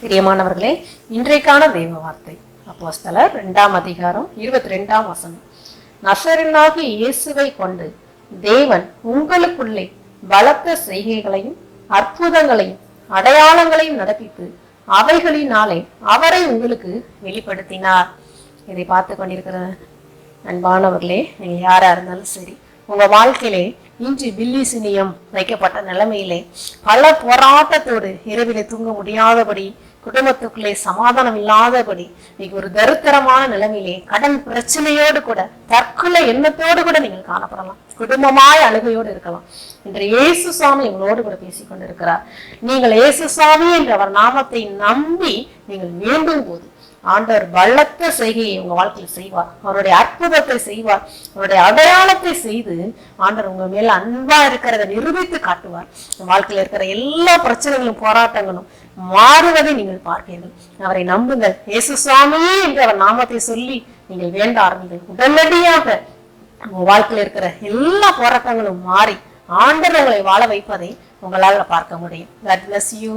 பிரியமானவர்களே இன்றைக்கான தெய்வ வார்த்தை. அப்போஸ்தலர் ரெண்டாம் அதிகாரம் இருபத்தி ரெண்டாம் வசனம். நசரனாக இயேசுவை கொண்டு தேவன் உங்களுக்குள்ளே பலத்த செய்கைகளையும் அற்புதங்களையும் அடையாளங்களையும் நடப்பித்து அவைகளினாலே அவரை உங்களுக்கு வெளிப்படுத்தினார். இதை பார்த்து கொண்டிருக்கிற அன்பானவர்களே நீங்க யாரா இருந்தாலும் சரி உங்க வாழ்க்கையிலே இன்று வில்லி சினியம் வைக்கப்பட்ட நிலைமையிலே பல போராட்டத்தோடு இரவிலே தூங்க முடியாதபடி குடும்பத்துக்குள்ளே சமாதானம் இல்லாதபடி இன்னைக்கு ஒரு தருத்தரமான நிலைமையிலே கடன் பிரச்சனையோடு கூட தற்கொலை எண்ணத்தோடு கூட நீங்கள் காணப்படலாம். குடும்பமாய் அழுகையோடு இருக்கலாம். என்று இயேசு சுவாமி உங்களோடு கூட பேசிக் கொண்டிருக்கிறார். நீங்கள் இயேசு சுவாமி என்ற அவர் நாமத்தை நம்பி நீங்கள் வேண்டும் போது ஆண்டவர் பலத்த செய்கையை உங்க வாழ்க்கையில் செய்வார். அவருடைய அற்புதத்தை செய்வார். அவருடைய அடையாளத்தை செய்து ஆண்டவர் உங்க மேல அன்பா இருக்கிறத நிரூபித்து காட்டுவார். வாழ்க்கையில வாழ்க்கையில் இருக்கிற எல்லா பிரச்சனைகளும் போராட்டங்களும் மாறுவதை நீங்கள் பார்ப்பீர்கள். அவரை நம்புங்கள். இயேசு சுவாமி என்று அவர் நாமத்தை சொல்லி நீங்கள் வேண்ட ஆரம்பிங்கள். உடனடியாக உங்க வாழ்க்கையில் இருக்கிற எல்லா போராட்டங்களும் மாறி ஆண்டவர் வாழ வைப்பதை உங்களால் பார்க்க முடியும். God bless you